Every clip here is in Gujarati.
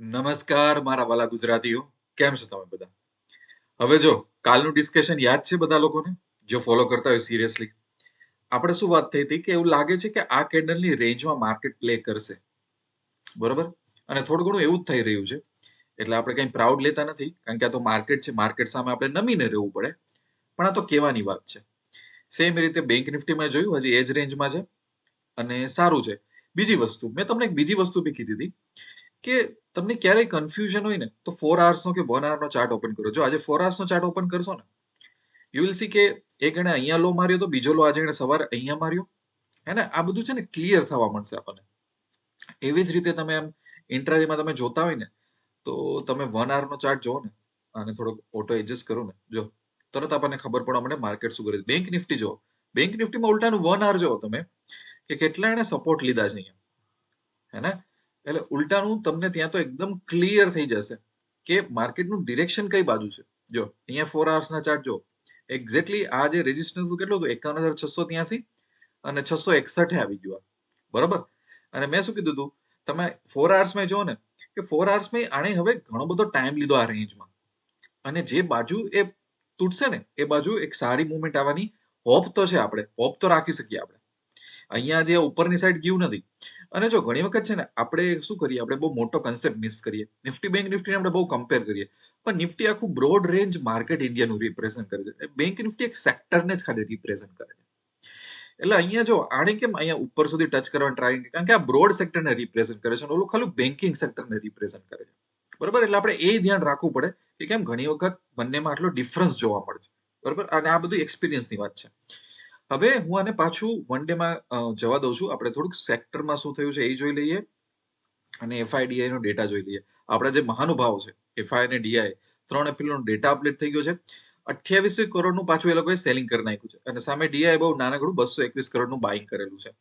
નમસ્કાર, મારા વાલા ગુજરાતીઓ. કેમ છો તમે બધા? હવે જો, કાલનું ડિસ્કશન યાદ છે બધા લોકોને? જો ફોલો કરતા હોય સિરિયસલી આપણે શું વાત થઈ હતી કે એવું લાગે છે કે આ કેન્ડલની રેન્જમાં માર્કેટ પ્લે કરશે. બરોબર? અને થોડું ઘણું એવું જ થઈ રહ્યું છે. એટલે આપણે કંઈ પ્રાઉડ લેતા નથી, કારણ કે આ તો માર્કેટ છે માર્કેટ સામે આપણે નમીને રહેવું પડે. પણ આ તો કહેવાની વાત છે. સેમ રીતે બેંક નિફ્ટીમાં જોયું, હજી એ જ રેન્જમાં છે. અને સારું છે. બીજી વસ્તુ, મેં તમને એક બીજી વસ્તુ બી કીધી હતી. કે તમને ક્યારેય કન્ફ્યુઝન હોય ને, તો ફોર નો કે વન નો ચાર્ટ ઓપન કરો. જો આજે ફોર નો ચાર્ટ ઓપન કરશો ને યુ વિલ સી કે એક એણે અહીંયા લો માર્યો તો બીજો લો આજે એણે સવારે અહીંયા માર્યો. હે ને? આ બધું છે ને ક્લિયર થવા મળશે આપણને. એવી જ રીતે તમે એમ ઇન્ટ્રાડેમાં તમે જોતા હોય ને, તો તમે વન નો ચાર્ટ જોવો ને, અને થોડોક ઓટો એડજસ્ટ કરો ને, જો. તરત આપણને ખબર પડે અમને માર્કેટ શું કરે છે. બેંક નિફ્ટી જુઓ. બેંક નિફ્ટીમાં ઉલટાનું વન આર જોવો તમે, કે કેટલા એને સપોર્ટ લીધા છે અહીંયા. હે ને? એટલે ઉલટાનું તમને ત્યાં તો એકદમ ક્લિયર થઈ જશે કે માર્કેટનું ડિરેક્શન કઈ બાજુ છે. જો, અહીંયા ફોર આવર્સના ચાર્ટ જો એક્ઝેક્ટલી આ જે રેઝિસ્ટન્સ કેટલું હતું? એકાવન હજાર છસો ત્યાંસી અને છસો એકસઠે આવી ગયું બરોબર? અને મેં શું કીધું હતું તમે ફોરમાં જો ને કે ફોરમાં આણે હવે ઘણો બધો ટાઈમ લીધો આ રેન્જમાં અને જે બાજુ એ તૂટશે ને, એ બાજુ એક સારી મુવમેન્ટ આવવાની હોપ તો છે આપણે. હોપ તો રાખી શકીએ આપણે. અહીંયા જે ઉપરની સાઈડ ગયું નથી. અને જો ઘણી વખત છે ને, આપણે શું કરીએ? આપણે બહુ મોટો કન્સેપ્ટ મિસ કરીએ. નિફ્ટી બેંક નિફ્ટીને આપણે બહુ કમ્પેર કરીએ. પણ નિફ્ટી આખું બ્રોડ રેન્જ માર્કેટ ઇન્ડિયાનું રિપ્રેઝન્ટ કરે છે. બેંક નિફ્ટી એક સેક્ટરને જ ખાલી રિપ્રેઝન્ટ કરે છે. એટલે અહીંયા જો, આને કેમ અહીંયા ઉપર સુધી ટચ કરવાની ટ્રાય કારણ કે આ બ્રોડ સેક્ટરને રિપ્રેઝન્ટ કરે છે ઓલું ખાલી બેન્કિંગ સેક્ટરને રિપ્રેઝન્ટ કરે છે. બરાબર? એટલે આપણે એ ધ્યાન રાખવું પડે કે કેમ ઘણી વખત બંનેમાં આટલો ડિફરન્સ જોવા મળે છે. બરાબર? અને આ બધું એક્સપિરિયન્સની વાત છે. હવે હું આને પાછું વન ડેમાં જવા દઉં છું. આપણે થોડુંક સેક્ટરમાં શું થયું છે એ જોઈ લઈએ અને એફઆઈડીઆઈ નો ડેટા જોઈ લઈએ. આપણા જે મહાનુભાવો છે એફઆઈ અને ડીઆઈ ત્રણ એપ્રિલનો ડેટા અપડેટ થઈ ગયો છે. અઠ્યાવીસ કરોડનું પાછું એ લોકોએ સેલિંગ કરી નાખ્યું છે. અને સામે ડીઆઈ બહુ નાનકડું બસો એકવીસ કરોડનું બાઇંગ કરેલું છે.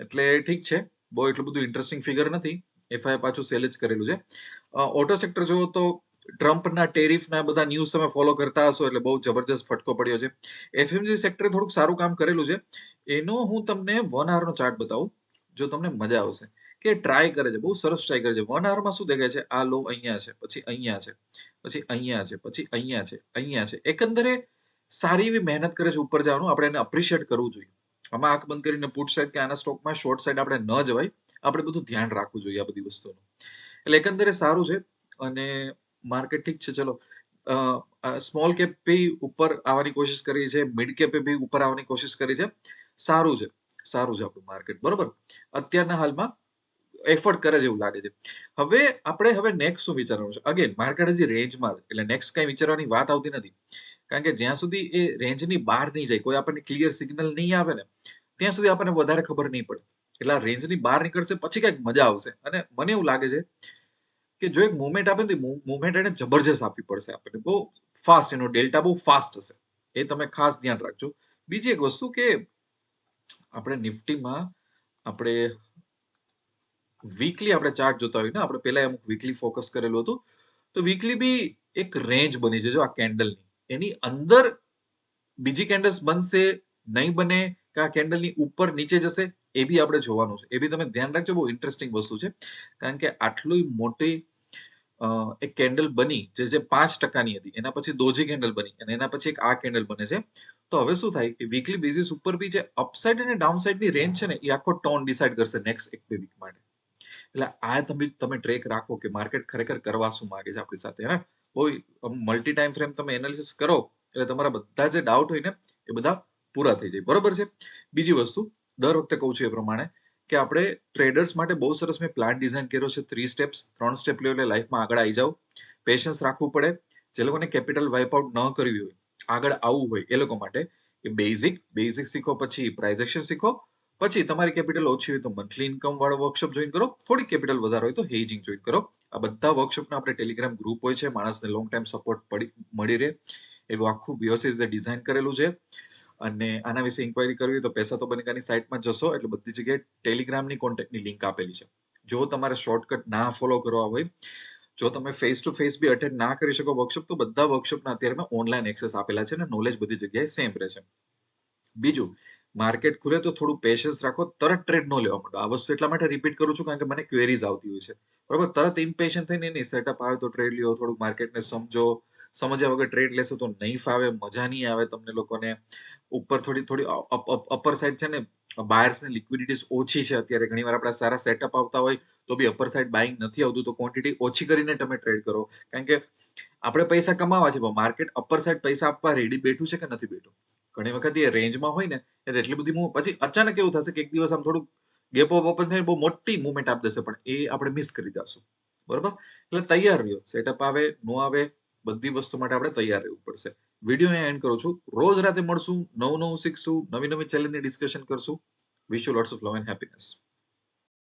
એટલે ઠીક છે, બહુ એટલું બધું ઇન્ટરેસ્ટિંગ ફિગર નથી. એફઆઈ પાછું સેલ જ કરેલું છે. ઓટો સેક્ટર જુઓ તો ટ્રમ્પના ટેરિફના બધા ન્યૂઝ તમે ફોલો કરતા હશો એટલે બહુ જબરજસ્ત ફટકો પડ્યો છે. એફએમજી સેક્ટરે થોડુંક સારું કામ કરેલું છે. એનો હું તમને વન આવરનો ચાર્ટ બતાવું, જો તમને મજા આવશે. કે ટ્રાય કરે છે, બહુ સરસ ટ્રાય કરે છે. વન આવરમાં શું દેખાય છે? આ લો અહીંયા છે, પછી અહીંયા છે, પછી અહીંયા છે, પછી અહીંયા છે અહીંયા છે. એકંદરે સારી એવી મહેનત કરે છે ઉપર જવાનું. આપણે એને અપ્રિશિએટ કરવું જોઈએ. આમાં આંખ બંધ કરીને પુટ સાઈડ કે આના સ્ટોકમાં શોર્ટ સાઈડ આપણે ન જવાય. આપણે બધું ધ્યાન રાખવું જોઈએ આ બધી વસ્તુનું. એટલે એકંદરે સારું છે. અને માર્કેટ ઠીક છે, ચલો. સ્મોલ કેપ બી ઉપર આવવાની કોશિશ કરી છે મિડ કેપે બી ઉપર આવવાની કોશિશ કરી છે. સારું છે સારું છે આપણું માર્કેટ બરોબર? અત્યારના હાલમાં એફર્ટ કરે છે એવું લાગે છે. હવે આપણે હવે નેક્સ્ટ શું વિચારવાનું છે? અગેન માર્કેટ હજી રેન્જમાં એટલે નેક્સ્ટ કઈ વિચારવાની વાત આવતી નથી. કારણ કે જ્યાં સુધી એ રેન્જની બહાર નહીં જાય, કોઈ આપણને ક્લિયર સિગ્નલ નહીં આવે ને, ત્યાં સુધી આપણને વધારે ખબર નહીં પડે. એટલે રેન્જની બહાર નીકળશે, પછી કંઈક મજા આવશે. અને મને એવું લાગે છે કે જો એક મુવમેન્ટ આપે તો મુવમેન્ટ એને જબરજસ્ત આપવી પડશે આપણને. બહુ ફાસ્ટ એનો ડેલ્ટા બહુ ફાસ્ટ હશે. એ તમે ખાસ ધ્યાન રાખજો. બીજી એક વસ્તુ કે આપણે નિફ્ટીમાં આપણે વીકલી આપણે ચાર્ટ જોતા હોય ને, આપણે પહેલા અમુક વીકલી ફોકસ કરેલું હતું, તો વીકલી બી એક રેન્જ બની છે જો આ કેન્ડલની એની અંદર બીજી કેન્ડલ્સ બનશે, નહીં બને, કે આ કેન્ડલની ઉપર નીચે જશે, એ બી આપણે જોવાનું છે. એ બી તમે ધ્યાન રાખજો, બહુ ઇન્ટરેસ્ટિંગ વસ્તુ છે. કારણ કે આટલી મોટી એક કેન્ડલ બની જે જે પાંચ ટકાની હતી. એના પછી દોજી કેન્ડલ બની અને એના પછી એક આ કેન્ડલ બને છે. તો હવે શું થાય કે વીકલી બેઝિસ ઉપર બી જે અપસાઇડ અને ડાઉનસાઇડની રેન્જ છે ને, એ આખો ટોન ડિસાઇડ કરશે નેક્સ્ટ એક બે વીક માટે. એટલે આ તમે તમે ટ્રેક રાખો કે માર્કેટ ખરેખર કરવા શું માગે છે આપણી સાથે હે બહુ મલ્ટી ટાઈમ ફ્રેમ તમે એનાલિસિસ કરો, એટલે તમારા બધા જે ડાઉટ હોય ને, એ બધા પૂરા થઈ જાય. બરોબર છે? બીજી વસ્તુ, દર વખતે કહું છું એ પ્રમાણે કે આપણે ટ્રેડર્સ માટે બહુ સરસ મેં પ્લાન ડિઝાઇન કર્યો છે. થ્રી સ્ટેપ્સ ત્રણ સ્ટેપ લ્યો એટલે લાઈફમાં આગળ આવી જાઓ. પેશન્સ રાખવું પડે. જે લોકોને કેપિટલ વાઇપ આઉટ ન કરવી હોય, આગળ આવવું હોય, એ લોકો માટે એ બેઝિક બેઝિક શીખો, પછી પ્રાઇઝેક્શન શીખો, પછી તમારી કેપિટલ ઓછી હોય તો મંથલી ઇન્કમ વાળો વર્કશોપ જોઈન કરો. થોડી કેપિટલ વધારે હોય તો હેજિંગ જોઈન કરો. આ બધા વર્કશોપના આપણે ટેલિગ્રામ ગ્રુપ હોય છે. માણસને લોંગ ટાઈમ સપોર્ટ મળી રહે. એવું આખું વ્યવસ્થિત રીતે ડિઝાઇન કરેલું છે. અને આના વિશે ઇન્ક્વાયરી કરવી તો પૈસા તો બનેગાની સાઇટમાં જશો, એટલે બધી જગ્યાએ ટેલિગ્રામની કોન્ટેક્ટની લિંક આપેલી છે. જો તમારે શોર્ટકટ ના ફોલો કરવા હોય, જો તમે face to face be attend ના કરી શકો વર્કશોપ તો બધા વર્કશોપના અત્યારે મેં ઓનલાઈન એક્સેસ આપેલા છે અને નોલેજ બધી જગ્યાએ સેમ રહે છે. બીજું માર્કેટ ખુલે તો થોડું પેશન્સ રાખો, તરત ટ્રેડ ન લેવા માંડો. આ વસ્તુ એટલા માટે રિપીટ કરું છું કારણ કે મને ક્વેરીઝ આવતી હોય છે. બરોબર? તરત ઇમ્પેશન્ટ થઈને નહીં સેટઅપ આવે તો ટ્રેડ લ્યો, થોડુંક માર્કેટને સમજો. સમજ્યા વગર ટ્રેડ લેશો તો નહીં ફાવે, મજા નહીં આવે તમને લોકોને. ઉપર થોડી થોડી અપર સાઈડ છે ને બાયર્સની લિક્વિડિટીઝ ઓછી છે અત્યારે. ઘણીવાર આપણા સારા સેટઅપ આવતા હોય તો બી અપર સાઈડ બાઇંગ નથી આવતું, તો ક્વોન્ટિટી ઓછી કરીને તમે ટ્રેડ કરો. કારણ કે આપણે પૈસા કમાવા છે, પણ માર્કેટ અપર સાઈડ પૈસા આપવા રેડી બેઠું છે કે નથી બેઠું? ઘણી વખત એ રેન્જમાં હોય ને, એટલે એટલી બધી હું પછી અચાનક એવું થશે કે એક દિવસ આમ થોડુંક ગેપ ઓફ ઓપન થઈને બહુ મોટી મુવમેન્ટ આપી દેશે, પણ એ આપણે મિસ કરી જશું. બરોબર? એટલે તૈયાર રહ્યો. સેટઅપ આવે નો આવે, બધી વસ્તુ માટે આપણે તૈયાર રહેવું પડશે. વીડિયો અહીંયા એન્ડ કરું છું. રોજ રાતે મળશું, નવું નવું શીખશું, નવી નવી ચેલેન્જની ડિસ્કશન કરશું. Wish you lots of love and happiness